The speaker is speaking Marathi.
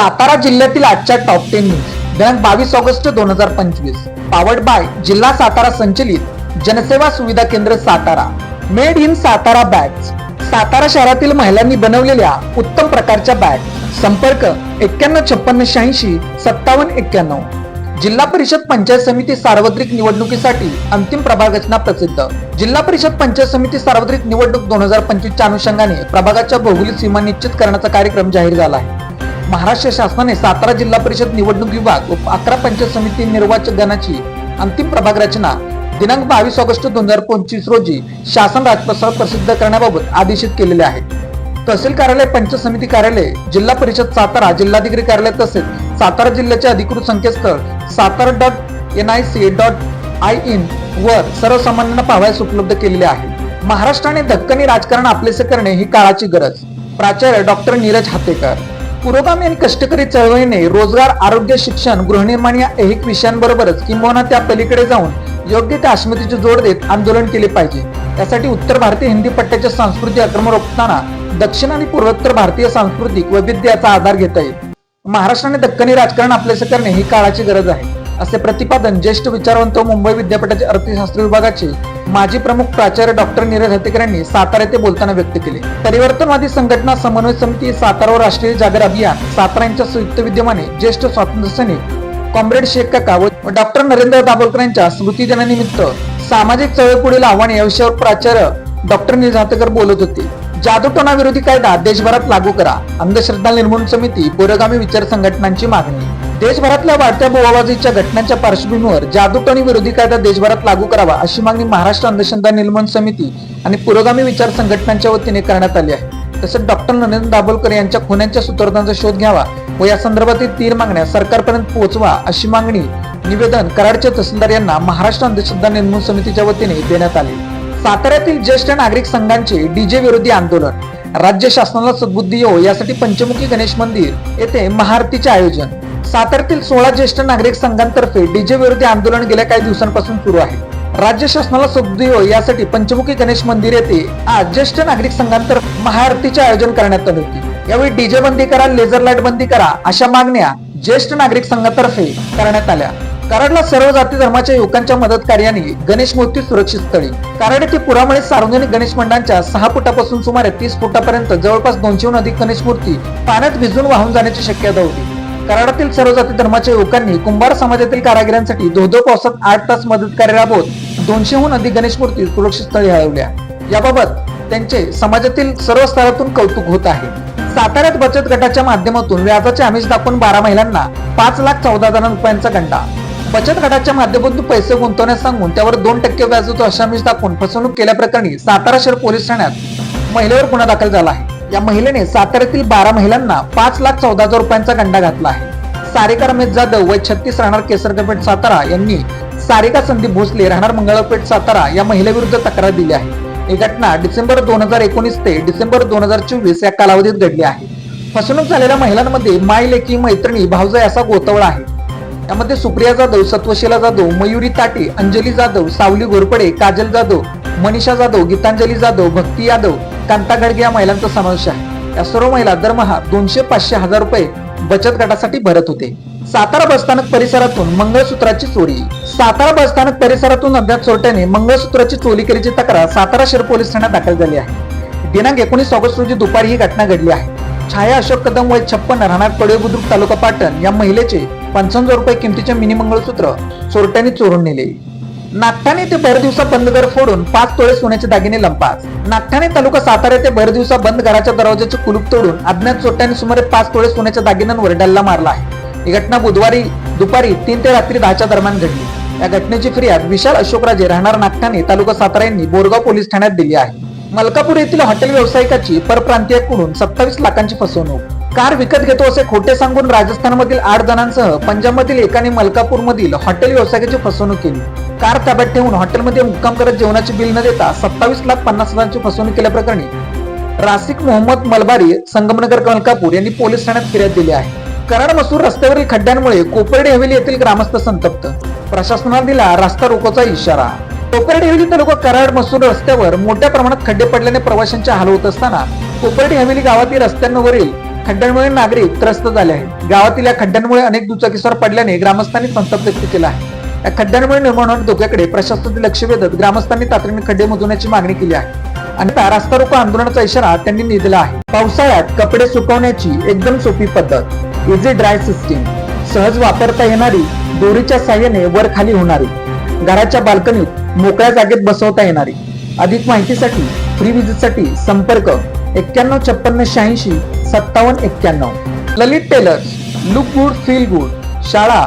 सातारा जिल्ह्यातील आजच्या टॉप टेन न्यूज दिनांक बावीस ऑगस्ट दोन हजार पंचवीस. पावड बाय जिल्हा सातारा संचलित जनसेवा सुविधा केंद्र Satara. Made in Satara bag Satara शहरातील महिलांनी बनवलेल्या उत्तम प्रकारच्या बॅग संपर्क एक्क्याण्णव छप्पन्न शहाऐंशी सत्तावन्न एक्क्याण्णव. जिल्हा परिषद पंचायत समिती सार्वत्रिक निवडणुकीसाठी अंतिम प्रभाग रचना प्रसिद्ध. जिल्हा परिषद पंचायत समिती सार्वत्रिक निवडणूक दोन हजार पंचवीसच्या अनुषंगाने प्रभागाच्या भौगोलिक सीमा निश्चित करण्याचा कार्यक्रम जाहीर झाला आहे. महाराष्ट्र शासनाने सातारा जिल्हा परिषद निवडणूक विभाग व अकरा पंचायत समिती निर्वाचनाची अंतिम प्रभाग रचना. दिनांक बावीस ऑगस्ट दोन हजार पंचवीस रोजी शासन राजपत्रात प्रसिद्ध करण्याबाबत आदेशित केलेले आहे. तहसील कार्यालय पंचायत समिती कार्यालय जिल्हा परिषद सातारा जिल्हाधिकारी कार्यालय तसेच सातारा जिल्ह्याचे अधिकृत संकेतस्थळ Satara dot N I C dot I in वर सर्वसामान्यांना पाहावयास उपलब्ध केलेले आहे. महाराष्ट्राने धक्कनी राजकारण आपलेसे करणे ही काळाची गरज. प्राचार्य डॉक्टर नीरज हातेकर. पुरोगामी आणि कष्टकरी चळवळीने रोजगार आरोग्य शिक्षण गृहनिर्माण या ऐहिक विषयांबरोबरच किंबहुना त्या पलीकडे जाऊन योग्य त्या अस्मितेची जोड देत आंदोलन केले पाहिजे. त्यासाठी उत्तर भारतीय हिंदी पट्ट्याच्या सांस्कृतिक आक्रमण रोखताना दक्षिण आणि पूर्वोत्तर भारतीय सांस्कृतिक वैविध्याचा आधार घेता येईल. महाराष्ट्राने दक्कनी राजकारण आपलेसे करणे ही काळाची गरज आहे. असे प्रतिपादन ज्येष्ठ विचारवंत व मुंबई विद्यापीठाचे अर्थशास्त्र विभागाचे माजी प्रमुख प्राचार्य डॉक्टर नीरज हतेकर यांनी सातारा येथे बोलताना व्यक्त केले. परिवर्तनवादी संघटना समन्वय समिती सातारा व राष्ट्रीय जागर अभियान सातारा यांच्या संयुक्त विद्यमाने ज्येष्ठ स्वातंत्र्य सैनिक कॉम्रेड शेख काका व डॉक्टर नरेंद्र दाभोलकर यांच्या स्मृती दिनानिमित्त सामाजिक चळवळ पुढील आव्हाने या विषयावर प्राचार्य डॉक्टर नीरज हातेकर बोलत होते. जादूटोना विरोधी कायदा देशभरात लागू करा. अंधश्रद्धा निर्मूलन समिती पुरोगामी विचार संघटनांची मागणी. देशभरातल्या वाढत्या बोवाबाजीच्या घटनांच्या पार्श्वभूमीवर जादूटोनी विरोधी कायदा देशभरात लागू करावा अशी मागणी महाराष्ट्र अंधश्रद्धा निर्मूलन समिती आणि पुरोगामी विचार संघटनांच्या वतीने करण्यात आली आहे. तसेच डॉक्टर नरेंद्र दाभोलकर यांच्या खुन्यांच्या सूत्रधांचा शोध घ्यावा व या संदर्भातील तीन मागण्या सरकारपर्यंत पोहोचवा अशी मागणी निवेदन कराडचे तहसीलदार यांना महाराष्ट्र अंधश्रद्धा निर्मूलन समितीच्या वतीने देण्यात आले. साताऱ्यातील ज्येष्ठ नागरिक संघांचे डीजे विरोधी आंदोलन. राज्य शासनाला सद्बुद्धी येऊ यासाठी पंचमुखी गणेश मंदिर येथे महाआरतीचे आयोजन. साताऱ्यातील सोळा ज्येष्ठ नागरिक संघांतर्फे डीजे विरोधी आंदोलन गेल्या काही दिवसांपासून सुरू आहे. राज्य शासनाला सद्बुद्धी हो यासाठी पंचमुखी गणेश मंदिर येथे आज ज्येष्ठ नागरिक संघांतर्फे महाआरतीचे आयोजन करण्यात आले होते. यावेळी डीजे बंदी करा लेझर लाइट बंदी करा अशा मागण्या ज्येष्ठ नागरिक संघातर्फे करण्यात आल्या. कराडला सर्व जाती धर्माच्या युवकांच्या मदत कार्याने गणेश मूर्ती सुरक्षित स्थळी. कराड येथे पुरामुळे सार्वजनिक गणेश मंडळांच्या सहा फुटापासून सुमारे तीस फुटापर्यंत जवळपास दोनशेहून अधिक गणेश मूर्ती पाण्यात भिजून वाहून जाण्याची शक्यता होती. कराडातील सर्व जाती धर्माच्या युवकांनी कुंभार समाजातील कारागिरांसाठी धोधो पावसात आठ तास मदत कार्य राबवत दोनशेहून अधिक गणेश मूर्ती सुरक्षित स्थळी हलवल्या याबाबत त्यांचे समाजातील सर्व स्तरातून कौतुक होत आहे. साताऱ्यात बचत गटाच्या माध्यमातून व्याजाचे आमिष दाखवून बारा महिलांना पाच लाख चौदा हजार रुपयांचा गंडा. बचत गटाच्या माध्यमातून पैसे गुंतवण्यास सांगून त्यावर दोन टक्के व्याज होतो अशा आमिष दाखवून फसवणूक केल्याप्रकरणी सातारा शहर पोलीस ठाण्यात महिलेवर गुन्हा दाखल झाला आहे. या महिलेने साताऱ्यातील बारा महिलांना पाच लाख चौदा हजार रुपयांचा गंडा घातला आहे. सारिका रमेश जाधव वय छत्तीस राहणार केसरगपेठ सातारा यांनी सारिका संदीप भोसले राहणार मंगळपेठ सातारा या महिलेविरुद्ध तक्रार दिली आहे. ही घटना डिसेंबर दोन हजार एकोणीस ते डिसेंबर दोन हजार चोवीस या कालावधीत घडली आहे. फसवणूक झालेल्या महिलांमध्ये माय लेकी मैत्रिणी भावजाई असा गोतवळा आहे. यामध्ये सुप्रिया जाधव सत्वशीला जाधव मयुरी ताटे अंजली जाधव सावली घोरपडे काजल जाधव मनीषा जाधव गीतांजली जाधव भक्ती यादव कांता गडगे या महिलांचा समावेश आहे. या सर्व महिला दरमहा दोनशे पाचशे हजार रुपये बचत गटासाठी भरत होते. सातारा बसस्थानक परिसरातून मंगळसूत्राची चोरी. सातारा बसस्थानक परिसरातून अज्ञात चोरट्याने मंगळसूत्राची चोरी केल्याची तक्रार सातारा शहर पोलीस ठाण्यात दाखल झाली आहे. दिनांक एकोणीस ऑगस्ट रोजी दुपारी ही घटना घडली आहे. छाया अशोक कदम वय छप्पन राहणार पडवे बुद्रुक तालुका पाटण या महिलेचे पंचावन्न रुपये किमतीचे मिनी मंगळसूत्र चोरट्याने चोरून नेले. नागठाणे ते भर दिवसा बंद घर फोडून पाच तोळे सोन्याचे दागिने लंपास. नागठाणे तालुका सातारा ते भर दिवसा बंद घराच्या दरवाजाचे कुलूप तोडून अज्ञात चोट्याने सुमारे पाच तोळे सोन्याच्या दागिन्यांवर डल्ला मारला आहे. ही घटना बुधवारी दुपारी तीन ते रात्री दहाच्या दरम्यान घडली. या घटनेची फिर्याद विशाल अशोकराजे राहणार नागठाणे तालुका सातारा यांनी बोरगाव पोलीस ठाण्यात दिली आहे. मलकापूर येथील हॉटेल व्यावसायिकाची परप्रांतीयाकडून सत्तावीस लाखांची फसवणूक. कार विकत घेतो असे खोटे सांगून राजस्थानमधील आठ जणांसह पंजाबमधील एकाने मलकापूरमधील हॉटेल व्यावसायिकाची फसवणूक केली. कार ताब्यात ठेवून हॉटेलमध्ये मुक्काम करत जेवणाची बिल न देता सत्तावीस लाख पन्नास हजारांची फसवणूक केल्याप्रकरणी रासिक मोहम्मद मलबारी संगमनगर मलकापूर यांनी पोलीस ठाण्यात फिर्याद दिली आहे. कराड मसूर रस्त्यावरील खड्ड्यांमुळे कोपर्डी हवेली येथील ग्रामस्थ संतप्त. प्रशासनाने दिला रस्ता रोकोचा इशारा. कोपर्डे हवेली तालुका कराड मसूर रस्त्यावर मोठ्या प्रमाणात खड्डे पडल्याने प्रवाशांचे हाल होत असताना कोपर्डी हवेली गावातील रस्त्यांवरील खड्ड्यांमुळे नागरिक त्रस्त झाले आहेत. गावातील या खड्ड्यांमुळे अनेक दुचाकीस्वार पडल्याने ग्रामस्थांनी संताप व्यक्त केला आहे. या खड्ड्यांमुळे निर्माण होणाऱ्या धोक्याकडे प्रशासनाचे लक्ष वेधत ग्रामस्थांनी तातडीने खड्डे मोजवण्याची मागणी केली आहे. आणि रास्ता रोको आंदोलनाचा इशारा त्यांनी दिला आहे. पावसाळ्यात कपडे सुकवण्याची एकदम सोपी पद्धत. इझी ड्राय सिस्टीम सहज वापरता येणारी दोरीच्या साह्याने वर खाली होणारी. घराच्या बाल्कनीत मोकळ्या जागेत बसवता येणारी. अधिक माहितीसाठी फ्री विजिटसाठी संपर्क एक्क्याण्णव छप्पन्न शहाऐंशी सत्तावन्न एक्क्याण्णव. Lalit tailors look good feel good शाळा